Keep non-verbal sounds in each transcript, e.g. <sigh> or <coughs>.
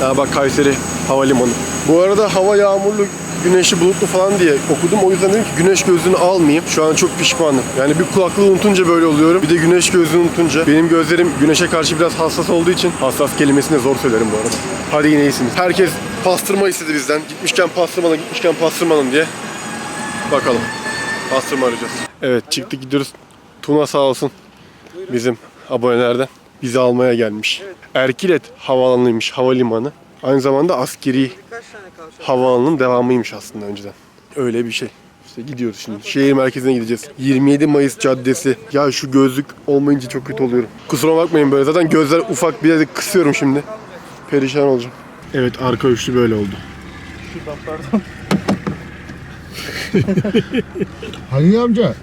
Ha bak Kayseri Havalimanı. Bu arada hava yağmurlu, güneşli, bulutlu falan diye okudum. O yüzden dedim ki güneş gözlüğünü almayayım. Şu an çok pişmanım. Yani bir kulaklığı unutunca böyle oluyorum. Bir de güneş gözlüğünü unutunca. Benim gözlerim güneşe karşı biraz hassas olduğu için hassas kelimesini zor söylerim bu arada. Hadi yine iyisiniz. Herkes pastırma istedi bizden. Gitmişken pastırmalı, gitmişken pastırmalım diye. Bakalım. Pastırma arayacağız. Evet çıktık gidiyoruz. Tuna sağ olsun. Bizim abonelerden bizi almaya gelmiş. Erkilet havaalanıymış havalimanı. Aynı zamanda askeri havaalanının devamıymış aslında önceden. Öyle bir şey. İşte gidiyoruz şimdi. Şehir merkezine gideceğiz. 27 Mayıs Caddesi. Ya şu gözlük olmayınca çok kötü oluyorum. Kusura bakmayın böyle. Zaten gözler ufak bir yerde kısıyorum şimdi. Perişan olacağım. Evet arka üçlü böyle oldu. Halil amca.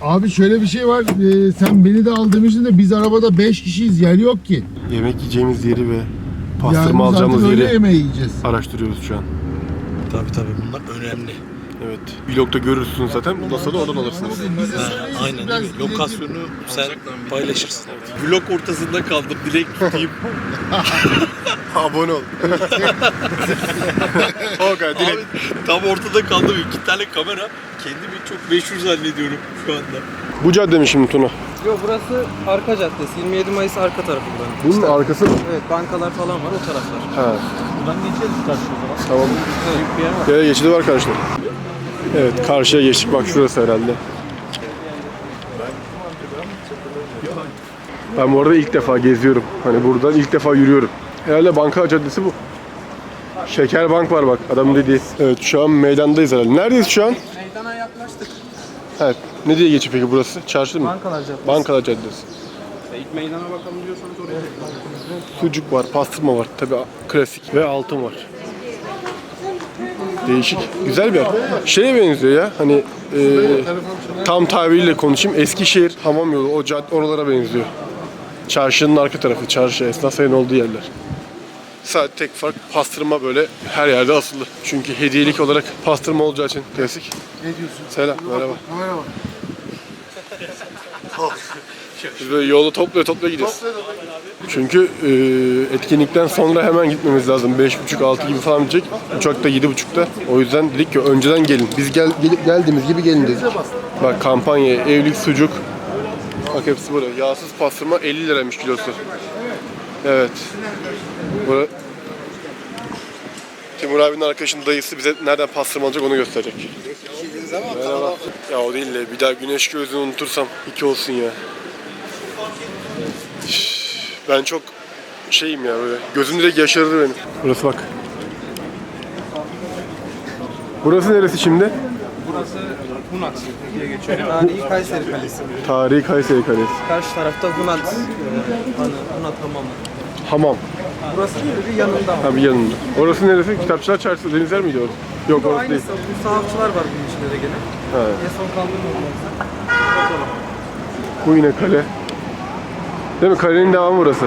Abi şöyle bir şey var. Ee, sen beni de al demiştin de biz arabada 5 kişiyiz. Yer yok ki. Yemek yiyeceğimiz yeri ve pastırma biz alacağımız yeri yemeği yiyeceğiz. araştırıyoruz şu an. Tabii tabii bunlar önemli. Evet. Vlogda görürsünüz zaten. Bundan sonra oradan alırsınız. Bize söyleyin, Aynen biraz öyle. Lokasyonu sen paylaşırsın. Vlog ortasında kaldım. Dilek tutayım. <laughs> Abone ol. <laughs> kadar direkt. Abi tam ortada kaldım. İki tane kamera. Kendimi çok meşhur zannediyorum şu anda. Bu cadde mi şimdi Tuna? Yok burası arka caddesi. 27 Mayıs arka tarafından. Bunun arkası mı? Evet bankalar falan var o taraflar. Ha. Buradan geçeriz karşı o zaman. Tamam. Evet bir yer var. Yaya geçidi var karşıda. Evet karşıya geçtik. Bak şurası herhalde. Ben bu arada ilk defa geziyorum. Hani buradan ilk defa yürüyorum. Herhalde banka caddesi bu. Şeker Bank var bak adamın dediği. Evet şu an meydandayız herhalde. Neredeyiz şu an? Meydana yaklaştık. Evet. Ne diye geçiyor peki burası? Çarşı mı? Bankalar caddesi. Bankalar Caddesi. İlk meydana bakalım diyorsanız oraya Sucuk var, pastırma var. Tabii klasik ve altın var. Değişik. Güzel bir yer. Şeye benziyor ya. Hani e, tam tabiriyle konuşayım. Eskişehir hamam yolu o cad oralara benziyor. Çarşının arka tarafı. Çarşı esnaf sayın olduğu yerler. Sadece tek fark pastırma böyle her yerde asılı. Çünkü hediyelik olarak pastırma olacağı için klasik. Ne diyorsun? Selam, merhaba. Merhaba. Biz böyle yolu toplaya toplaya gidiyoruz. Çünkü e, etkinlikten sonra hemen gitmemiz lazım. 5.30-6 gibi falan bitecek. Uçak da 7.30'da. O yüzden dedik ki önceden gelin. Biz gel, gelip geldiğimiz gibi gelin dedik. Bak kampanya, evlilik sucuk. Bak hepsi burada. Yağsız pastırma 50 liraymış kilosu. Evet. Bura... Timur abinin arkadaşının dayısı bize nereden pastırma alacak onu gösterecek. Merhaba. Ya o değil de bir daha güneş gözlüğünü unutursam iki olsun ya. Ben çok şeyim ya böyle. Gözüm direkt yaşarır benim. Burası bak. Burası neresi şimdi? Burası Hunat diye geçiyor. Tarihi Kayseri Kalesi. Tarihi Kayseri Kalesi. Karşı tarafta Hunat, e, hani Hunat Hamamı. Hamam. Burası değil bir yanında ama. Tabii yanında. Orası neresi? Kitapçılar Çarşısı. Denizler miydi orası? Yok orası değil. Aynısı. Bu sahafçılar var bunun içinde de gene. Ha. En son kaldırma olmazsa. Bu yine kale. Değil mi? Kalenin devamı burası.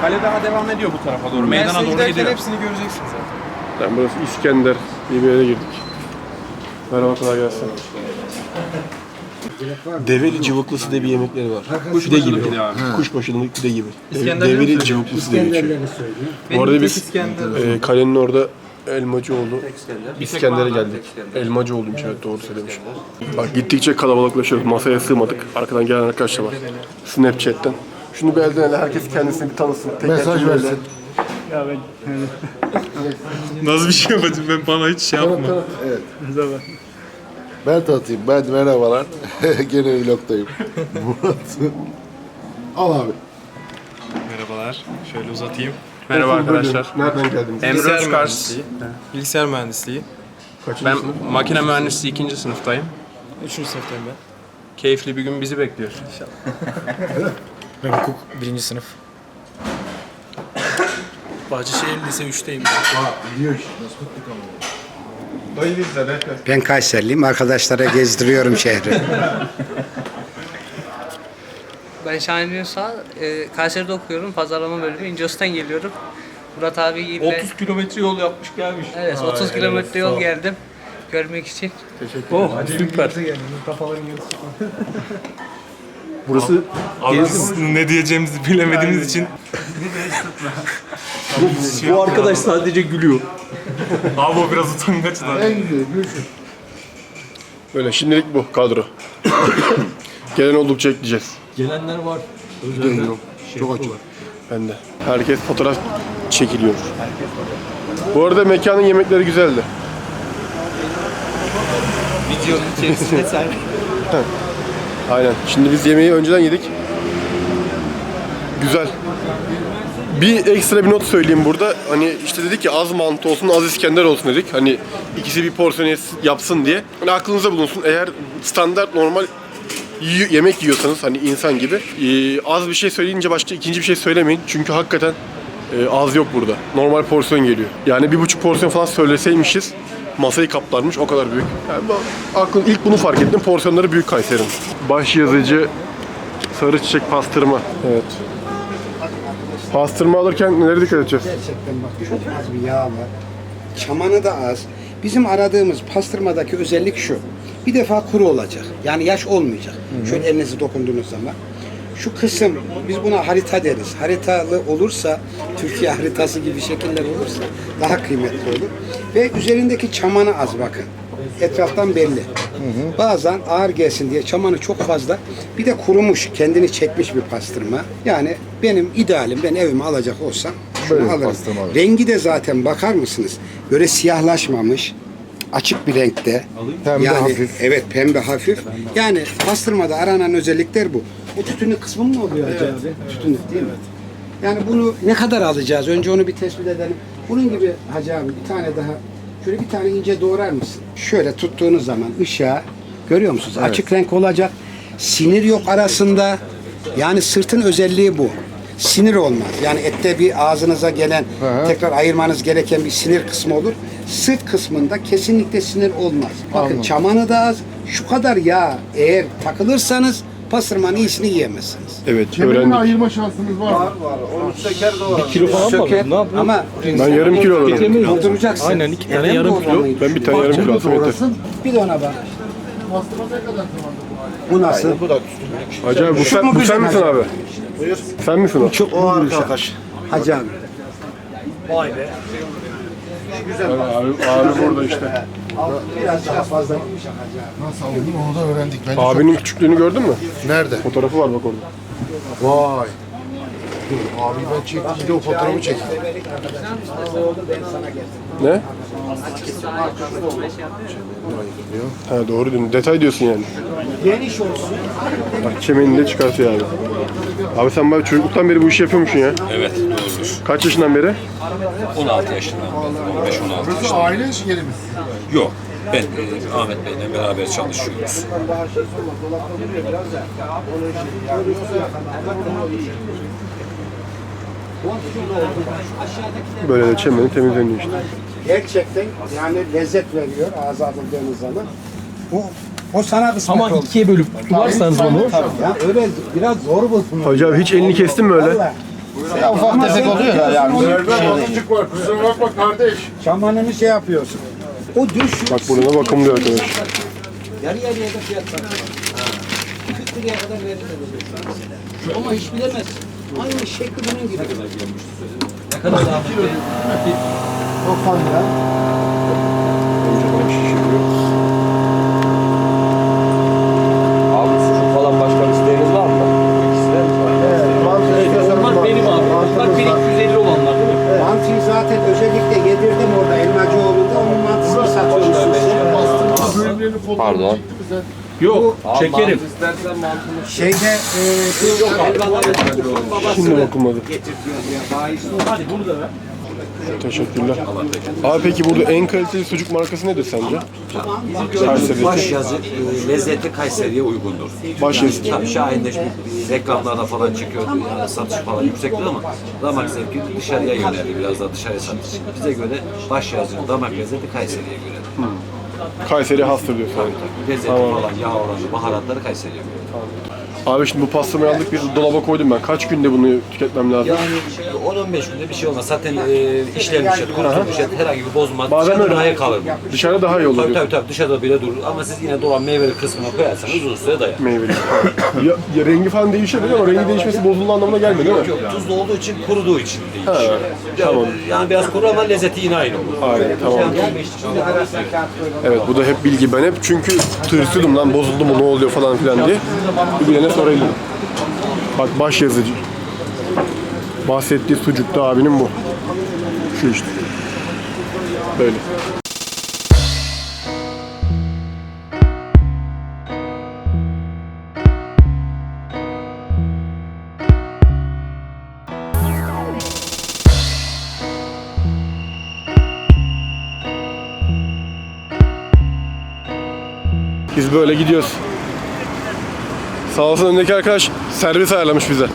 Kale daha devam ediyor bu tarafa doğru. Meydana Mersin'e doğru giderken gidiyor. hepsini göreceksin zaten. Yani burası İskender diye bir yere girdik. Merhaba kolay gelsin. Develi cıvıklısı diye bir yemekleri var. Pide gibi. Kuşbaşılı pide gibi. İskender Develi musun? cıvıklısı diye geçiyor. Benim arada tek biz- İskender. Ee, kalenin orada Elmacıoğlu, İskender'e geldik. Elmacıoğlu'ymuş evet doğru söylemişim. Bak gittikçe kalabalıklaşıyoruz. Masaya sığmadık. Arkadan gelen arkadaşlar var. Snapchat'ten. Şunu bir elden ele herkes kendisini bir tanısın. Tek Mesaj tek böyle. versin. Nasıl bir şey yapacağım ben bana hiç şey yapma. Ben tanıtayım. Ben merhabalar. <laughs> Gene vlogdayım. Murat. Al abi. Merhabalar. Şöyle uzatayım. Merhaba arkadaşlar. Nereden geldiniz? Emre Özkars. Bilgisayar mühendisliği. Ben makine mühendisliği ikinci sınıftayım. Üçüncü sınıftayım ben. Keyifli bir gün bizi bekliyor. <laughs> Ben hukuk birinci sınıf. Bahçeşehir lise 3'teyim. Dayı bizde be. Ben Kayserliyim. Arkadaşlara gezdiriyorum şehri. Ben Şahin Ünsal, e, Kayseri'de okuyorum. Pazarlama bölümü. İnceos'tan geliyorum. Murat abiyle... 30 kilometre yol yapmış gelmiş. Evet, 30 kilometre yol geldim. Görmek için. Oh süper. <laughs> Burası Abi biz ne diyeceğimizi bilemediğimiz için Bu arkadaş sadece gülüyor. Abi o biraz utangaç da. En güzeli görüşürüz. Böyle şimdilik bu kadro. <coughs> Gelen oldukça ekleyeceğiz. Gelenler var. Bilmiyorum. Çok açık. Ben de. Herkes fotoğraf çekiliyor. Bu arada mekanın yemekleri güzeldi. Videonun içerisinde <laughs> sen. Aynen. Şimdi biz yemeği önceden yedik. Güzel. Bir ekstra bir not söyleyeyim burada. Hani işte dedik ki az mantı olsun, az İskender olsun dedik. Hani ikisi bir porsiyon yapsın diye. Hani aklınıza bulunsun. Eğer standart normal yi- yemek yiyorsanız hani insan gibi e, az bir şey söyleyince başka ikinci bir şey söylemeyin. Çünkü hakikaten e, az yok burada. Normal porsiyon geliyor. Yani bir buçuk porsiyon falan söyleseymişiz masayı kaplarmış o kadar büyük. Yani bu- aklım ilk bunu fark ettim. Porsiyonları büyük Kayseri'nin. Baş yazıcı sarı çiçek pastırma. Evet. Pastırma alırken nelere dikkat edeceğiz? Gerçekten bak çok az bir yağ var. Çamanı da az. Bizim aradığımız pastırmadaki özellik şu. Bir defa kuru olacak. Yani yaş olmayacak. Şöyle elinizi dokunduğunuz zaman. Şu kısım, biz buna harita deriz. Haritalı olursa, Türkiye <laughs> haritası gibi şekiller olursa daha kıymetli olur. Ve üzerindeki çamanı az bakın. Etraftan belli. Bazen ağır gelsin diye çamanı çok fazla. Bir de kurumuş, kendini çekmiş bir pastırma. Yani benim idealim, ben evime alacak olsam şunu Böyle alırım. pastırma alırım. Rengi de zaten bakar mısınız? Böyle siyahlaşmamış, açık bir renkte. Pembe yani, hafif. Evet pembe hafif. Yani pastırmada aranan özellikler bu. Bu tütünlük kısmı mı oluyor Hacı abi? Tütünlük değil mi? Yani bunu ne kadar alacağız? Önce onu bir tespit edelim. Bunun gibi Hacı abi bir tane daha şöyle bir tane ince doğrar mısın? Şöyle tuttuğunuz zaman ışığa görüyor musunuz? Açık renk olacak. Sinir yok arasında. Yani sırtın özelliği bu. Sinir olmaz. Yani ette bir ağzınıza gelen hı. tekrar ayırmanız gereken bir sinir kısmı olur. Sırt kısmında kesinlikle sinir olmaz. Bakın Anladım. çamanı da az. Şu kadar yağ eğer takılırsanız pastırmanın iyisini yiyemezsiniz. Evet Kemerini öğrendik. ayırma şansınız var mı? Kilo falan mı? Ne yapıyorsun? ama Ben yarım kilo alırım. dolduracaksın. Aynen, iki tane Neden yarım doğramayı Ben bir tane yarım kilo alsam yeter. Doğrasın. Bir de ona bak. Pastırma ne kadar zamanda bu? Bu nasıl? Abi bu sen, mu bu sen misin abi? Sen misin o? Çok o arkadaş. Hacı abi. Abi, abi burada işte. <laughs> Biraz daha fazla gitmiş. Nasıl aldın onu da öğrendik. Bence Abinin küçüklüğünü gördün mü? Nerede? Fotoğrafı var bak orada. Vay. Dur abi ben çekeyim. Bir de o fotoğrafı çekeyim. Ne? Ha doğru diyorsun. Detay diyorsun yani. Geniş olsun. Bak çemenini de çıkartıyor abi. Abi sen bak çocukluktan beri bu işi yapıyormuşsun ya. Evet doğrudur. Kaç yaşından beri? 16 yaşından beri, 15-16 Burası yaşından. aile iş yerimiz. Yok. Ben e, Ahmet Bey'le beraber çalışıyoruz. Böyle de çemeni temizleniyor işte. Gerçekten yani lezzet veriyor ağza atıldığınız zaman. Bu o sana kısmet Ama oldu. ikiye bölüp tutarsanız onu Ya öyle biraz zor buldum. Hacı abi hiç elini kestin mi öyle? Vallahi. Ufak tefek oluyor da yani. Nerede balıncık var? Kusura bakma kardeş. Çamanını şey yapıyorsun. O düş. Bak burada da bakımlı arkadaş. Yarı yarıya da fiyat var. 40 liraya kadar verilir. Ama hiç bilemezsin. Aynı şekli bunun gibi. <laughs> 90 lira. Abi sucuk falan başka bir isteğiniz var mı? İkisinden mi var? Onlar benim abi. Onlar 1250 olanlar değil mi? Mantıyı zaten özellikle yedirdim orada Elmacıoğlu'nda. Onun mantısını satıyorsun size. Pastırma bölümlerini fotoğrafı Pardon. Yok, çekerim. İstersen mantını Şeyde e, Şimdi bakılmadı. getirtiyor ya. Bahis Hadi bunu da ver. Teşekkürler. Abi peki burada en kaliteli sucuk markası nedir sence? Kayseri'deki. Baş yazı e, lezzeti Kayseri'ye uygundur. Baş yazı. Tabii Şahin'de şimdi reklamlarda falan çıkıyordu yani satış falan yüksekti ama damak zevki dışarıya yöneldi biraz daha dışarıya satış. Bize göre baş yazının damak lezzeti Kayseri'ye göre. Kayseri hastır diyorsun. Lezzeti falan yağ oranı baharatları Kayseri'ye göre. Abi şimdi bu pastırmayı aldık bir dolaba koydum ben. Kaç günde bunu tüketmem lazım? Yani 10-15 günde bir şey olmaz. Zaten e, işlenmiş et, kurutulmuş et, herhangi bir bozma. Bazen dışarıda öyle. daha iyi kalır bu. Dışarıda daha iyi olur Tabii diyor. tabii tabii dışarıda bile durur ama siz yine doğal meyveli kısmına koyarsanız uzun süre dayanır. Meyveli. <coughs> ya, ya rengi falan değişebilir ama rengi değişmesi bozulduğu anlamına gelmiyor değil mi? Yok tuzlu olduğu için kuruduğu için değişiyor. Ha, tamam. Yani biraz kuru ama lezzeti yine aynı olur. Aynen tamam. Evet bu da hep bilgi. Ben hep çünkü tırsıyordum lan bozuldu mu ne oluyor falan filan diye. Bir bilene sorayım. Bak baş yazıcı. Bahsettiği sucukta abinin bu. Şu işte. Böyle. Biz böyle gidiyoruz. Sağ olsun öndeki arkadaş servis ayarlamış bize.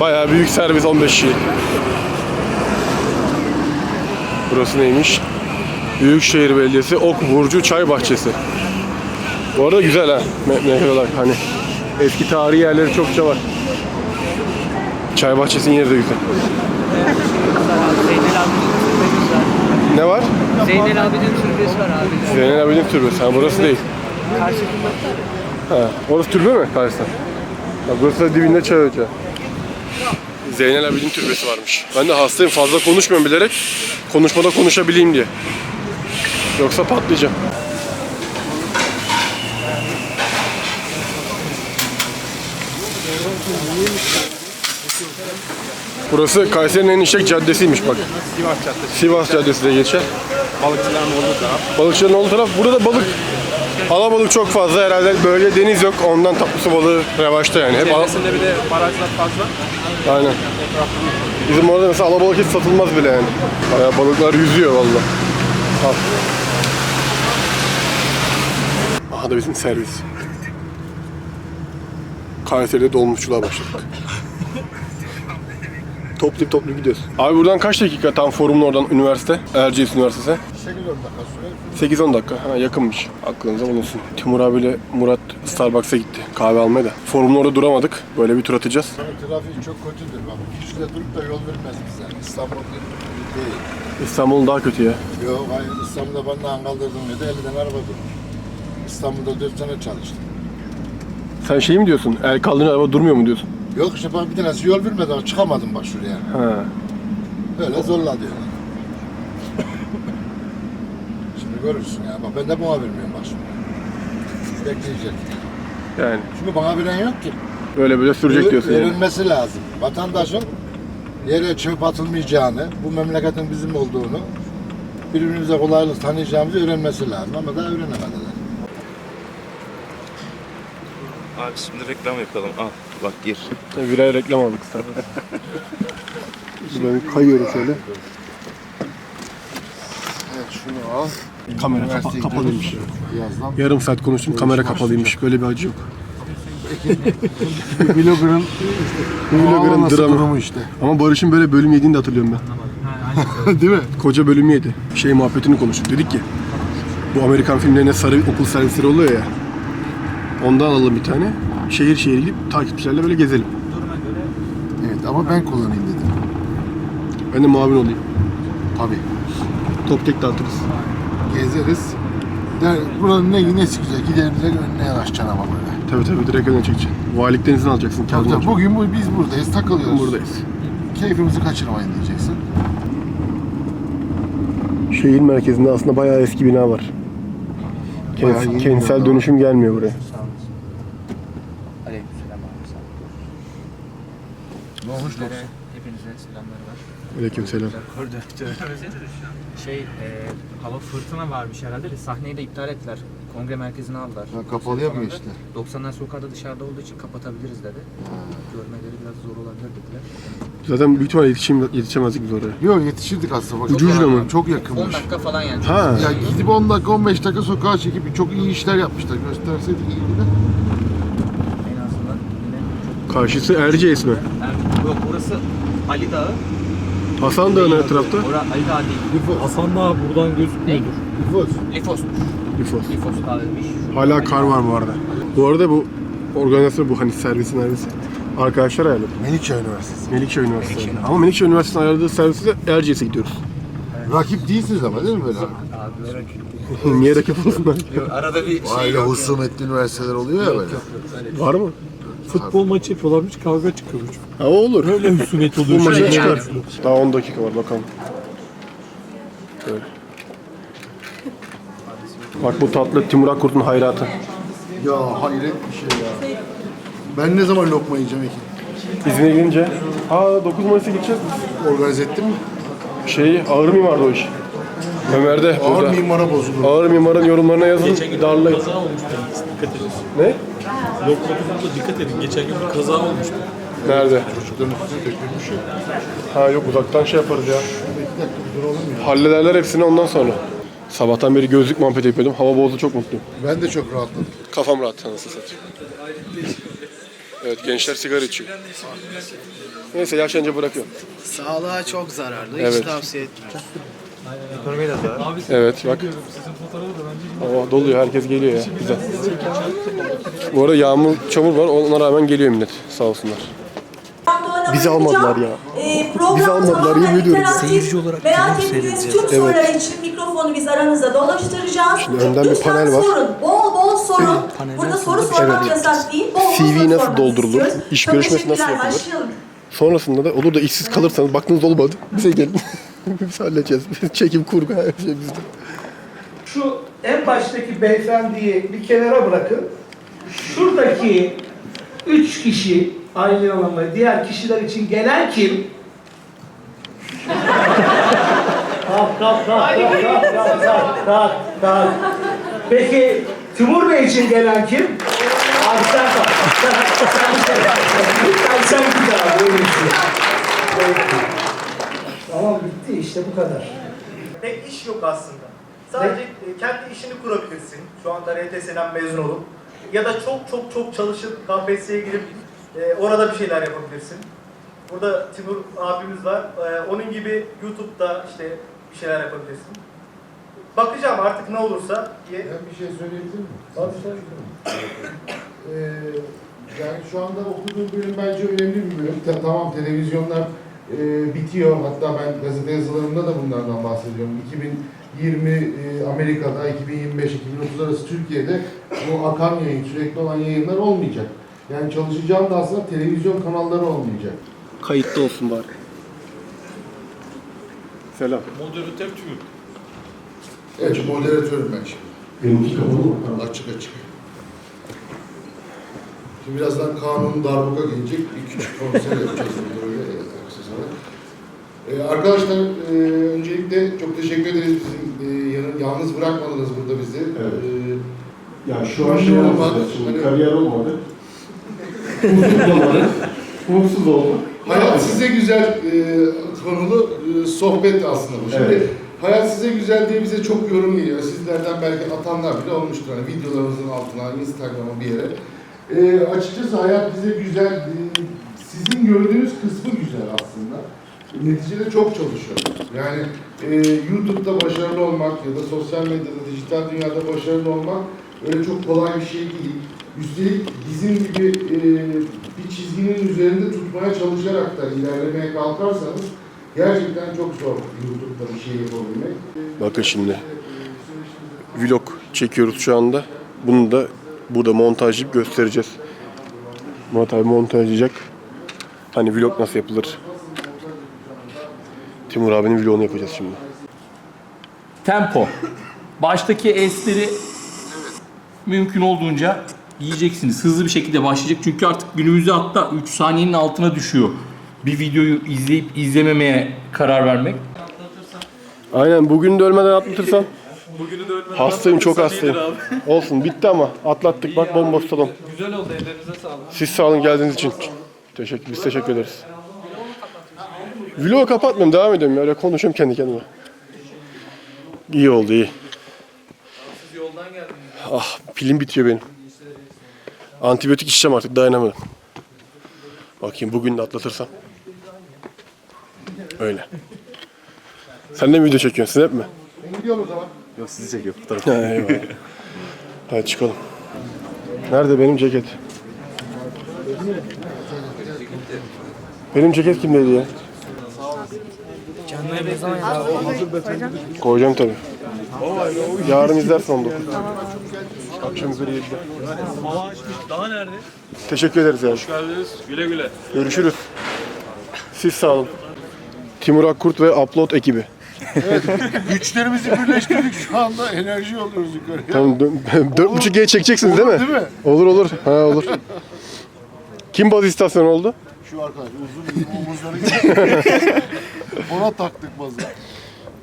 Bayağı büyük servis 15 kişi. Burası neymiş? Büyükşehir Belediyesi Ok Burcu Çay Bahçesi. Bu arada güzel ha. Me- Memleket olarak hani eski tarihi yerleri çokça var. Çay bahçesinin yeri de güzel. Ne var? Zeynel abinin türbesi var abi. Zeynel abinin türbesi. Ha, burası değil. Orası türbe mi karşısında? Ha, burası da dibinde çay ocağı. Zeynel abinin türbesi varmış. Ben de hastayım fazla konuşmuyorum bilerek. Konuşmada konuşabileyim diye. Yoksa patlayacağım. Burası Kayseri'nin en işlek caddesiymiş bak. Sivas Caddesi. Sivas Caddesi de geçer. Balıkçıların olduğu taraf. Balıkçıların olduğu taraf. Burada da balık, alabalık çok fazla herhalde. Böyle deniz yok. Ondan tatlı su balığı revaçta yani. Hep al- Çevresinde bir de barajlar fazla. Aynen. Bizim orada mesela alabalık hiç satılmaz bile yani. Bayağı balıklar yüzüyor valla. Al. Aha da bizim servis. Kayseri'de dolmuşçuluğa başladık. toplayıp toplayıp gidiyoruz. Abi buradan kaç dakika tam forumun oradan üniversite? Erciyes Üniversitesi. 8-10 dakika. Ha, yakınmış. Aklınıza bulunsun. Timur abiyle Murat Starbucks'a gitti. Kahve almaya da. Forumun orada duramadık. Böyle bir tur atacağız. Trafik çok kötüdür bak. Küçükte durup da yol vermez bize. İstanbul değil. İstanbul'un daha kötü ya. Yok hayır İstanbul'da bana kaldırdım dedi 50 tane araba durmuş. İstanbul'da 4 sene çalıştım. Sen şey mi diyorsun? El kaldığın araba durmuyor mu diyorsun? Yok işte bana bir tanesi yol vermedi ama çıkamadım bak şuraya. Ha. Öyle zorla diyorlar. Şimdi görürsün ya. Bak ben de buna vermiyorum bak şimdi. Bekleyecek. Yani Çünkü bana veren yok ki. böyle böyle sürecek diyorsun yani. Verilmesi lazım. Vatandaşın yere çöp atılmayacağını, bu memleketin bizim olduğunu, birbirimize kolaylık tanıyacağımızı öğrenmesi lazım ama daha öğrenemediler. Abi şimdi reklam yapalım. Al bak gir. Birer reklam aldık Starbucks. ben kayıyorum şöyle. Evet şunu al. Kamera kapa- kapalıymış. Yazdan. Yarım saat konuştum kamera kapalıymış. Böyle bir acı yok. Vlogger'ın <laughs> Vlogger'ın nasıl dramı. durumu işte. Ama Barış'ın böyle bölüm yediğini de hatırlıyorum ben. <laughs> Değil mi? Koca bölüm yedi. Şey muhabbetini konuştuk. Dedik ki bu Amerikan filmlerinde sarı okul servisleri oluyor ya. Ondan alalım bir tane. Şehir şehir gidip takipçilerle böyle gezelim. Evet ama ben kullanayım dedim. Ben de muavin olayım. Tabii. Top tek dağıtırız. Gezeriz. Der, buranın ne nesi güzel gidelim direkt önüne yanaşacaksın ama böyle. Tabii tabii direkt öne çekeceksin. Valilikten izin alacaksın. Tabii tabii. alacaksın. Bugün bu, biz buradayız takılıyoruz. Buradayız. Keyfimizi kaçırmayın diyeceksin. Şehir merkezinde aslında bayağı eski bina var. Bayağı Kent- yeni kentsel bina. dönüşüm gelmiyor buraya. Aleykümselam abi. sağ olun. Ne olmuş hepinize selamlar var. Aleykümselam. Şey, e, hava fırtına varmış herhalde de sahneyi de iptal ettiler. Kongre merkezine aldılar. Ha, kapalıya mı geçti? 90'lar sokakta dışarıda olduğu için kapatabiliriz dedi. Görmeleri biraz zor olabilir dediler. Zaten büyük ihtimalle yetişim, yetişemezdik biz oraya. Yok yetişirdik aslında. Bak, Ucu ucuna mı? Çok 10 yakınmış. dakika falan yani. Ha. Ya gidip 10 dakika 15 dakika sokağa çekip çok iyi işler yapmışlar. Gösterseydik iyiydi de. En azından yine Karşısı Erciyes mi? çok... Yok burası Ali Dağı. Hasan Dağı ne tarafta? Ali Dağı değil. Nüfus. Hasan Dağı buradan gözükmüyordur. Nüfus. Lifos'muş. Lifos. Lifos Dağı'ymış. Hala kar var bu arada. Bu arada bu organizatör bu hani servisin servisi. Arkadaşlar ayarladı. Melikşah Üniversitesi. Melikşehir Üniversitesi. Ama Melikşehir Üniversitesi'nin ayarladığı serviste Erciyes'e gidiyoruz. Rakip değilsiniz ama değil mi böyle? Niye rakip olsunlar? Arada bir Aile husumetli üniversiteler oluyor ya böyle. Var mı? Futbol maçı yapıyorlarmış kavga çıkıyormuş. Ha o olur. Öyle husumet Bu oluyor. maça Şöyle çıkar. yani. Daha 10 dakika var bakalım. Böyle. Bak bu tatlı Timur Akkurt'un hayratı. Ya hayret bir şey ya. Ben ne zaman lokma yiyeceğim Ekin? İzine gelince. Ha 9 Mayıs'a gideceğiz. Organize ettin mi? Şey ağır mimardı o iş. Ömer'de Ağır burada. mimara bozulur. Ağır mimarın yorumlarına yazın. Darlayın. Kaza olmuştu. Dikkat edin. Ne? Lokmatı'da dikkat edin. Geçen gün bir kaza olmuştu. Nerede? Çocukların üstüne dökülmüş ya. Ha yok uzaktan şey yaparız ya. Bir dakika bir dur oğlum ya. Hallederler hepsini ondan sonra. Sabahtan beri gözlük muhabbeti yapıyordum. Hava bozdu çok mutluyum. Ben de çok rahatladım. Kafam rahat nasıl satayım. Evet gençler sigara içiyor. Neyse yaşlanınca bırakıyorum. Sağlığa çok zararlı. Evet. Hiç tavsiye etmiyorum. Evet bak. Hava doluyor herkes geliyor ya güzel. Bu arada yağmur çamur var ona rağmen geliyor millet sağ olsunlar. Bizi almadılar ya. Bizi almadılar, yemin ediyorum. Seyirci olarak merak ettiğiniz tüm sorular için mikrofonu biz aranızda dolaştıracağız. Şimdi önden bir panel var. sorun. Bol bol sorun. Burada soru sormak yasak değil. Bol bol CV soru nasıl doldurulur? istiyoruz. İş görüşmesi nasıl yapılır? Başlayalım. Sonrasında da olur da işsiz kalırsanız baktınız olmadı. Bize gelin. Biz halledeceğiz. Çekim kurgu her şey bizde. Şu en baştaki beyefendiyi bir kenara bırakın. Şuradaki üç kişi Aylin Hanım'la diğer kişiler için gelen kim? kalk kalk kalk kalk kalk kalk kalk. Peki Timur Bey için gelen kim? Abi sen kalk. Sen, sen bir şey. Sen, sen git abi öyle bir şey. Tamam bitti işte bu kadar. Pek iş yok aslında. Sadece e, kendi işini kurabilirsin. Şu anda RTS'den mezun olup. Ya da çok çok çok çalışıp KPSS'ye girip e, orada bir şeyler yapabilirsin. Burada Timur abimiz var. E, onun gibi YouTube'da işte bir şeyler yapabilirsin. Bakacağım artık ne olursa diye. Ben bir şey söyleyebilir miyim? Tabii tabii. Ee, yani şu anda okuduğum bölüm bence önemli bir bölüm. Ta- tamam televizyonlar e, bitiyor. Hatta ben gazete yazılarımda da bunlardan bahsediyorum. 2020 e, Amerika'da, 2025-2030 arası Türkiye'de bu akan yayın, sürekli olan yayınlar olmayacak. Yani çalışacağım da aslında televizyon kanalları olmayacak. Kayıtlı olsun bari. Selam. Moderatör tüm. Evet, moderatörüm ben şimdi. Benimki kapalı mı? Açık açık. Şimdi birazdan kanun darbuka gelecek. Bir küçük konser yapacağız burada öyle aksesuar. Ee, arkadaşlar e, öncelikle çok teşekkür ederiz bizim e, yalnız bırakmadınız burada bizi. Evet. Ee, Ya şu an şey olmadı. Hani- Kariyer olmadı. Mutsuz olmadı. Mutsuz oldu. hayat size güzel e, konulu e, sohbet aslında bu. Şimdi Evet. hayat size güzel diye bize çok yorum geliyor. Sizlerden belki atanlar bile olmuştur. Hani videolarımızın altına, Instagram'a bir yere. E, açıkçası hayat bize güzel. e, sizin gördüğünüz kısmı güzel aslında. Neticede çok çalışıyoruz. Yani e, YouTube'da başarılı olmak ya da sosyal medyada, dijital dünyada başarılı olmak öyle çok kolay bir şey değil. Üstelik bizim gibi e, bir çizginin üzerinde tutmaya çalışarak da ilerlemeye kalkarsanız gerçekten çok zor YouTube'da bir şey yapabilmek. Bakın şimdi. Vlog çekiyoruz şu anda. Bunu da burada montajlayıp göstereceğiz. Murat abi montajlayacak. Hani vlog nasıl yapılır? Timur abinin vlogunu yapacağız şimdi. Tempo. Baştaki esleri mümkün olduğunca yiyeceksiniz. Hızlı bir şekilde başlayacak. Çünkü artık günümüzde hatta 3 saniyenin altına düşüyor. Bir videoyu izleyip izlememeye karar vermek. Aynen bugün de ölmeden atlatırsam. <laughs> Bugünü de ölmeden Hastayım çok hastayım. <laughs> Olsun bitti ama atlattık bak bomboş salon. Güzel oldu ellerinize sağlık. Siz sağ olun geldiğiniz için. Teşekkür, biz teşekkür ederiz. Vlogu kapatmıyorum, devam ediyorum. Öyle konuşuyorum kendi kendime. İyi oldu, iyi. Yoldan geldim. Ah, pilim bitiyor benim. Antibiyotik içeceğim artık, dayanamadım. Bakayım bugün de atlatırsam. Öyle. Sen de mi video çekiyorsun, snap mi? Ben gidiyorum o zaman. Yok sizi çekiyor fotoğraf. Ha, eyvallah. Hadi çıkalım. Nerede benim ceket? Benim ceket kimdeydi ya? Koyacağım tabii. Yarın izlersin 19. Akşam üzeri 7'de. Daha nerede? Teşekkür ederiz yani. Hoş geldiniz. Güle güle. Görüşürüz. Siz sağ olun. Timur Akkurt ve Upload ekibi. Güçlerimizi birleştirdik şu anda enerji yolluyoruz yukarıya. Tamam 4.5G <laughs> çekeceksiniz değil mi? Değil mi? Olur olur. Ha olur. Kim baz istasyonu oldu? Şu arkadaş uzun omuzları gibi. Ona taktık bazı.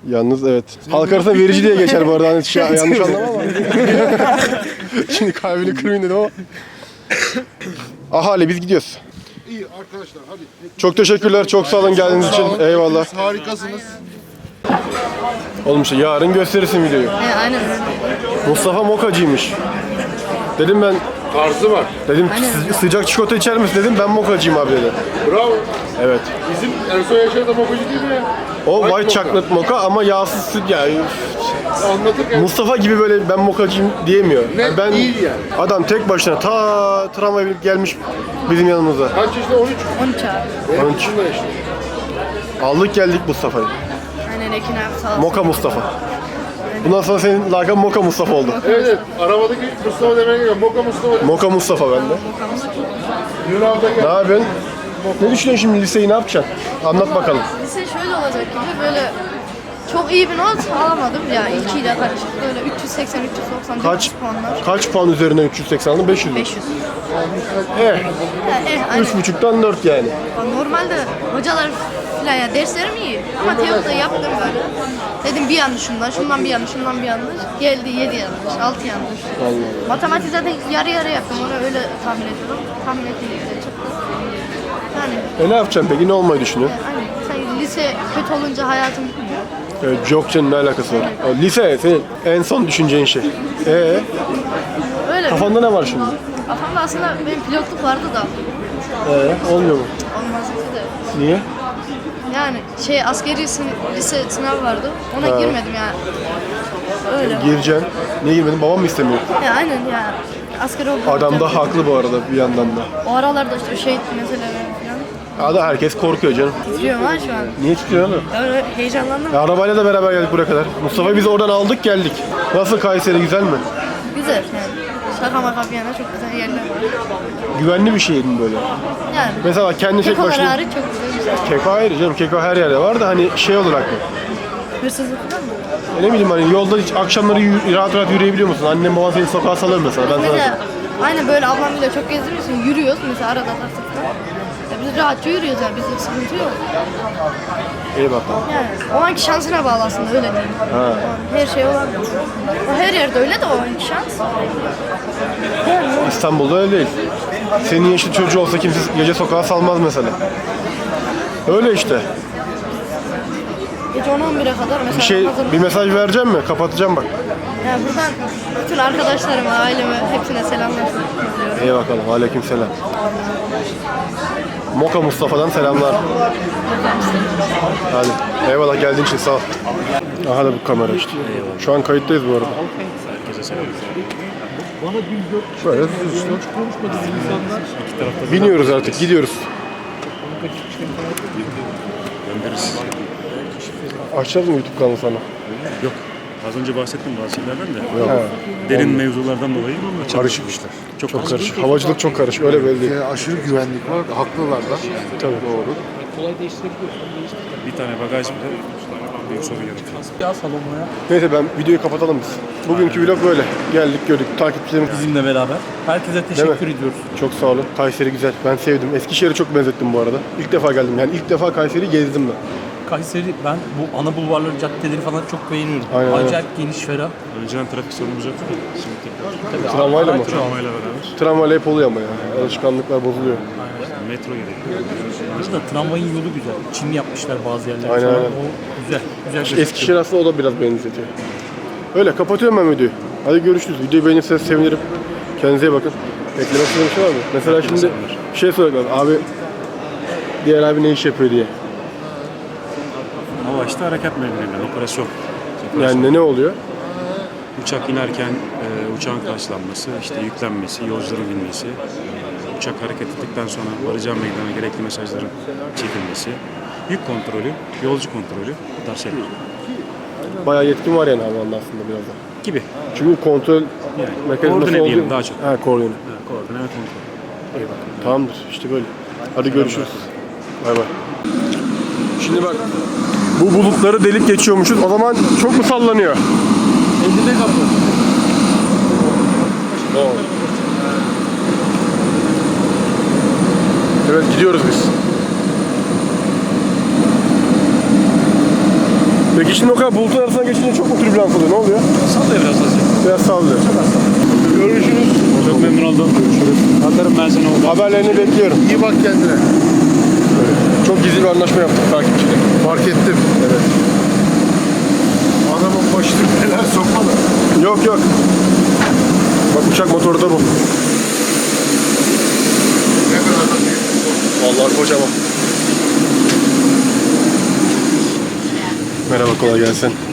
Yalnız evet. Halk arasında verici diye geçer bu arada. Hani <laughs> şey, yanlış anlama ama. <laughs> Şimdi kalbini kırmayın dedim ama. Ahali biz gidiyoruz. İyi arkadaşlar hadi. Çok teşekkürler. Çok sağ olun geldiğiniz için. Eyvallah. Harikasınız. Oğlum işte yarın gösterirsin videoyu. aynen. Mustafa Mokacıymış. Dedim ben Tarzı var. dedim "Sı- sıcak çikolata içer misin dedim ben mokacıyım abi dedi. Bravo. Evet. Bizim Ersoy Yaşar da mokacı değil mi ya? O White white chocolate mocha ama yağsız süt yani. Anlatırken Mustafa gibi böyle ben mokacıyım diyemiyor. Ne? Yani ben Değil yani. adam tek başına ta tramvaya binip gelmiş bizim yanımıza. kaç yaşında? 13. 13 abi. Benim 13. yaşında işte. Aldık geldik Mustafa'yı. Aynen Ekin abi sağ Moka Mustafa. Bundan sonra senin lakabın Moka Mustafa oldu. Evet evet. Arabadaki Mustafa demeye geliyor. Moka Mustafa. Moka Mustafa bende. Yunan'da Ne yapıyorsun? Ne düşünüyorsun şimdi liseyi ne yapacaksın? Anlat bakalım. Lise şöyle olacak gibi böyle çok iyi bir not alamadım ya ilkiyle karışık. Böyle 380 390 Kaç 400 puanlar. kaç puan üzerinden 380 aldın? 500 mü? 500. Eh, Ya, eh, aynen. 3.5'tan 4 yani. Normalde hocalar falan ya derslerim iyi ama teoride yaptım böyle. Dedim bir yanlış şundan, şundan bir yanlış, şundan bir yanlış. Geldi 7 yanlış, 6 yanlış. Allah. Matematik zaten yarı yarı yaptım. Onu öyle tahmin ediyorum. Tahmin ettiğim gibi çıktı. Yani E ne yapacaksın peki? Ne olmayı düşünüyorsun? hani sen lise kötü olunca hayatım. Evet, yok canım ne alakası var? O Lise senin en son düşüneceğin şey. Ee, Öyle kafanda ne var şimdi? Kafamda aslında benim pilotluk vardı da Ee, olmuyor mu? olmaz dedi. Niye? Yani şey askeri sın- lise sınavı vardı. Ona Ha. girmedim yani. Öyle. Gireceksin. Niye girmedin? Babam mı istemiyor? Ya aynen ya. Askeri oldum. Adam da haklı bu arada bir yandan da. O aralarda işte meseleleri falan. Ya da herkes korkuyor canım. Titriyorum ha şu an. Niye? Ya Öyle heyecanlandım. E, arabayla da beraber geldik buraya kadar. Mustafa'yı biz oradan aldık geldik. Nasıl Kayseri güzel mi? Güzel yani. Şaka maka bir yana çok güzel yerler var. Güvenli bir şehir mi böyle? Yani. Mesela kendi tek Kekolar başına... hariç çok güzel güzel. Keko hayır canım. Keko her yerde var da hani şey olarak mı? Hırsızlık falan mı? E ne bileyim hani yolda hiç akşamları yürü- rahat rahat yürüyebiliyor musun? Annem baban seni sokağa salıyor mesela. Ben sana Mesela aynı böyle ablamla çok gezdiğimiz için yürüyoruz mesela arada taktıkta. Biz rahatça yürüyoruz yani bizde sıkıntı yok. İyi bakalım. Yani o anki şansına bağlı aslında öyle diyeyim. Ha. Her şey olabilir. Her yerde öyle de o anki şans. Yani İstanbul'da öyle değil. Senin yaşlı çocuğu olsa kimse gece sokağa salmaz mesela. Öyle işte. gece 10-11'e kadar mesela Bir şey, hazırlık- bir mesaj vereceğim mi? Kapatacağım bak. Yani buradan bütün arkadaşlarıma, aileme hepsine selamlar. İyi bakalım. Aleyküm selam. Moka Mustafa'dan selamlar. Hadi. Eyvallah geldiğin için sağ ol. Aha da bu kamera işte. Şu an kayıttayız bu arada. Böyle düz işte. Biniyoruz artık, gidiyoruz. Açacağız mı YouTube kanalı sana? Yok. Az önce bahsettim bazı şeylerden de. Yok. Derin mevzulardan dolayı Karışık işler. Çok, Çok karışık. Havacılık çok karışık. Öyle belli. Ülkeye aşırı güvenlik var. Haklılar da. Tabii. Doğru. Bir tane bagaj bile büyük sorun yaratıyor. Ya salonuna ya. Neyse ben videoyu kapatalım biz. Bugünkü vlog böyle. Geldik gördük. Takipçilerimiz Bizimle beraber. Herkese teşekkür ediyoruz. Çok sağ olun. Kayseri güzel. Ben sevdim. Eskişehir'e çok benzettim bu arada. İlk defa geldim. Yani ilk defa Kayseri'yi gezdim ben. Kayseri ben bu ana bulvarları, caddeleri falan çok beğeniyorum. Aynen. Acayip geniş, ferah. Önceden trafik sorunumuz yoktu da şimdi tekrar. Tramvayla mı? Tramvayla beraber. Tramvayla hep oluyor ama ya. Alışkanlıklar bozuluyor. Metro gerekiyor. Burada tramvayın yolu güzel. Çim yapmışlar bazı yerlerde. Aynen, falan. aynen. O güzel. Güzel İşte gözüküyor. Eskişehir aslında o da biraz benzetiyor. Öyle kapatıyorum ben videoyu. Hadi görüşürüz. Videoyu beğenirseniz sevinirim. Kendinize iyi bakın. Eklemek istediğiniz bir şey var mı? Mesela şimdi bir şey soruyorlar. Abi diğer abi ne iş yapıyor diye. İşte harekat memnuniyetinden, operasyon. Yani ne, ne oluyor? Uçak inerken e, uçağın karşılanması, işte yüklenmesi, yolcuların binmesi, uçak hareket ettikten sonra varacağım meydana gerekli mesajların çekilmesi, yük kontrolü, yolcu kontrolü bu tarz şeyler Bayağı yetkin var yani havanda aslında biraz da. gibi. Çünkü kontrol Yani mekanizması koordine diyelim daha çok. Ha koordine. Koordine ve kontrol. Tamamdır işte böyle. Hadi görüşürüz. Bay bay. Şimdi bak bu bulutları delip geçiyormuşuz. O zaman çok mu sallanıyor? Eline kapı. Evet gidiyoruz biz. Peki şimdi o kadar bulutun arasına geçince çok mu türbülans oluyor? Ne oluyor? Sallıyor biraz azıcık. Biraz sallıyor. Görüşürüz. Çok memnun oldum. Görüşürüz. Atarım ben o Haberlerini bekliyorum. İyi bak kendine. Çok gizli bir anlaşma yaptık takipçiyle. Fark ettim. Evet. Adamın başını neler sokmadı. Yok yok. Bak uçak motoru da bu. Ne kadar da büyük. Vallahi kocaman. Merhaba kolay gelsin.